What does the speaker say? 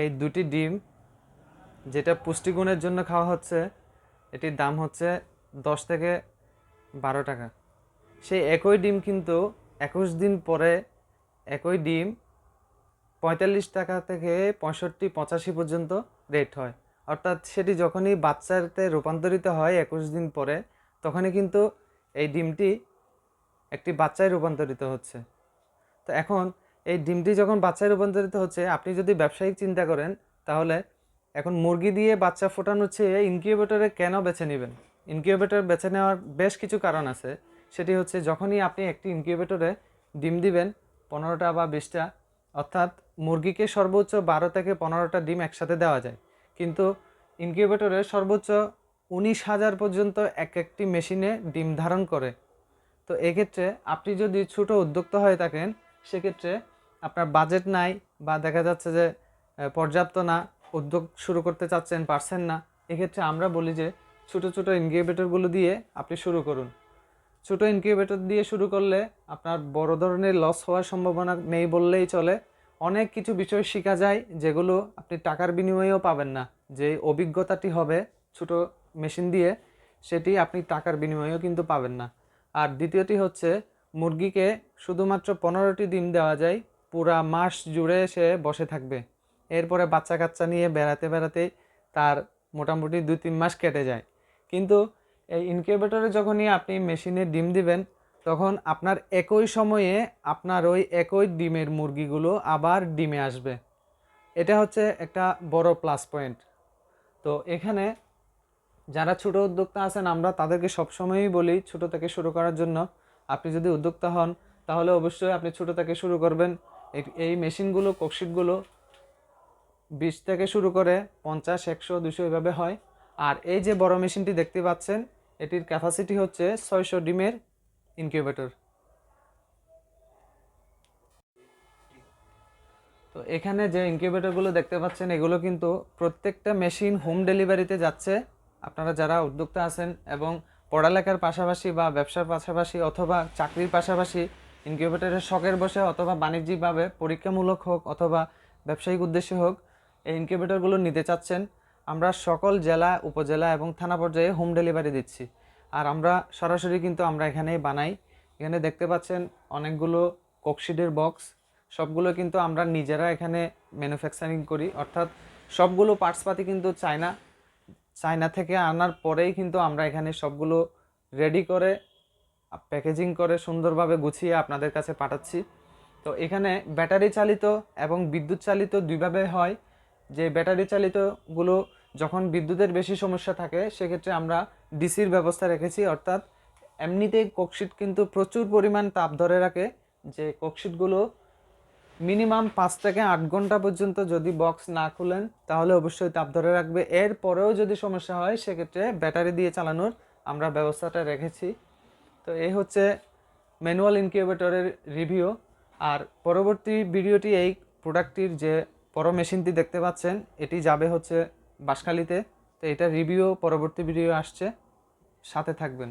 এই দুটি ডিম যেটা পুষ্টিগুণের জন্য খাওয়া হচ্ছে, এটির দাম হচ্ছে দশ থেকে বারো টাকা। সেই একই ডিম কিন্তু একুশ দিন পরে একই ডিম পঁয়তাল্লিশ টাকা থেকে পঁয়ষট্টি, পঁচাশি পর্যন্ত রেট হয়। অর্থাৎ সেটি যখনই বাচ্চাতে রূপান্তরিত হয় একুশ দিন পরে, তখনই কিন্তু এই ডিমটি একটি বাচ্চায় রূপান্তরিত হচ্ছে। তো এখন এই ডিমটি যখন বাচ্চায় রূপান্তরিত হচ্ছে, আপনি যদি ব্যবসায়িক চিন্তা করেন, তাহলে এখন মুরগি দিয়ে বাচ্চা ফোটানোর চেয়ে ইনকিউবেটরে কেন বেছে নেবেন? ইনকিউবেটর বেছে নেওয়ার বেশ কিছু কারণ আছে। সেটি হচ্ছে, যখনই আপনি একটি ইনকিউবেটরে ডিম দিবেন, পনেরোটা বা বিশটা, অর্থাৎ মুরগিকে সর্বোচ্চ বারো থেকে পনেরোটা ডিম একসাথে দেওয়া যায়। কিন্তু ইনকিউবেটরে সর্বোচ্চ উনিশ হাজার পর্যন্ত এক একটি মেশিনে ডিম ধারণ করে। তো এক্ষেত্রে আপনি যদি ছোট উদ্যোক্তা হয়ে থাকেন, সেক্ষেত্রে আপনার বাজেট নাই বা দেখা যাচ্ছে যে পর্যাপ্ত না, উদ্যোগ শুরু করতে চাচ্ছেন, পারছেন না, এক্ষেত্রে আমরা বলি যে, ছোটো ছোটো ইনকিউবেটরগুলো দিয়ে আপনি শুরু করুন। ছোট ইনকিউবেটর দিয়ে শুরু করলে আপনার বড় ধরনের লস হওয়ার সম্ভাবনা নেই বললেই চলে। অনেক কিছু বিষয় শেখা যায় যেগুলো আপনি টাকার বিনিময়েও পাবেন না। যে অভিজ্ঞতাটি হবে ছোট মেশিন দিয়ে, সেটি আপনি টাকার বিনিময়েও কিন্তু পাবেন না। আর দ্বিতীয়টি হচ্ছে, মুরগিকে শুধুমাত্র পনেরোটি ডিম দেওয়া যায় পুরা মাস জুড়ে সে বসে থাকবে। এরপরে বাচ্চা কাচ্চা নিয়ে বেড়াতে বেড়াতে তার মোটামুটি দুই তিন মাস কেটে যায়। কিন্তু এই ইনকিউবেটরে যখনই আপনি মেশিনে ডিম দিবেন, তখন আপনার একই সময়ে আপনার ওই একই ডিমের মুরগিগুলো আবার ডিমে আসবে। এটা হচ্ছে একটা বড় প্লাস পয়েন্ট তো এখানে যারা ছোট উদ্যোক্তা আছেন, আমরা তাদেরকে সবসময়ই বলি ছোট থেকে শুরু করার জন্য। আপনি যদি উদ্যোক্তা হন, তাহলে অবশ্যই আপনি ছোট থেকে শুরু করবেন। এই- মেশিনগুলো, কোকশিটগুলো বিশ থেকে শুরু করে পঞ্চাশ, একশো, দুশো এভাবে হয়। আর এই যে বড় মেশিনটি দেখতে পাচ্ছেন, এটির ক্যাপাসিটি হচ্ছে ছয়শো ডিমের ইনকিউবেটর তো এখানে যে ইনকিউবেটরগুলো দেখতে পাচ্ছেন, এগুলো কিন্তু প্রত্যেকটা মেশিন হোম ডেলিভারিতে যাচ্ছে। আপনারা যারা উদ্যোক্তা আছেন এবং পড়ালেখার পাশাপাশি বা ব্যবসার পাশাপাশি অথবা চাকরির পাশাপাশি ইনকিউবেটরের শখের বসে অথবা বাণিজ্যিকভাবে পরীক্ষামূলক হোক অথবা ব্যবসায়িক উদ্দেশ্যে হোক, এই ইনকিউবেটরগুলো নিতে চাচ্ছেন। আমরা সকল জেলা, উপজেলা এবং থানা পর্যায়ে হোম ডেলিভারি দিচ্ছি। আর আমরা সরাসরি কিন্তু আমরা এখানেই বানাই। এখানে দেখতে পাচ্ছেন অনেকগুলো কোকশিডের বক্স। সবগুলো কিন্তু আমরা নিজেরা এখানে ম্যানুফ্যাকচারিং করি। অর্থাৎ সবগুলো পার্টসপাতি কিন্তু চায়না। চায়না থেকে আনার পরেই কিন্তু আমরা এখানে সবগুলো রেডি করে প্যাকেজিং করে সুন্দরভাবে গুছিয়ে আপনাদের কাছে পাঠাচ্ছি। তো এখানে ব্যাটারি চালিত এবং বিদ্যুৎ চালিত দুইভাবে হয়। যে ব্যাটারি চালিতগুলো যখন বিদ্যুতের বেশি সমস্যা থাকে, সেক্ষেত্রে আমরা ডিসির ব্যবস্থা রেখেছি। অর্থাৎ এমনিতেই কোকশিট কিন্তু প্রচুর পরিমাণ তাপ ধরে রাখে। যে কোকশিটগুলো মিনিমাম পাঁচ থেকে আট ঘণ্টা পর্যন্ত যদি বক্স না খুলেন, তাহলে অবশ্যই তাপ ধরে রাখবে। এর পরেও যদি সমস্যা হয়, সেক্ষেত্রে ব্যাটারি দিয়ে চালানোর আমরা ব্যবস্থাটা রেখেছি। তো এই হচ্ছে ম্যানুয়াল ইনকিউবেটরের রিভিউ। আর পরবর্তী ভিডিওটি এই প্রোডাক্টটির যে বড় মেশিনটি দেখতে পাচ্ছেন, এটি যাবে হচ্ছে বাঁশখালিতে। তো এটা রিভিউ, পরবর্তী ভিডিও আসছে। সাথে থাকবেন।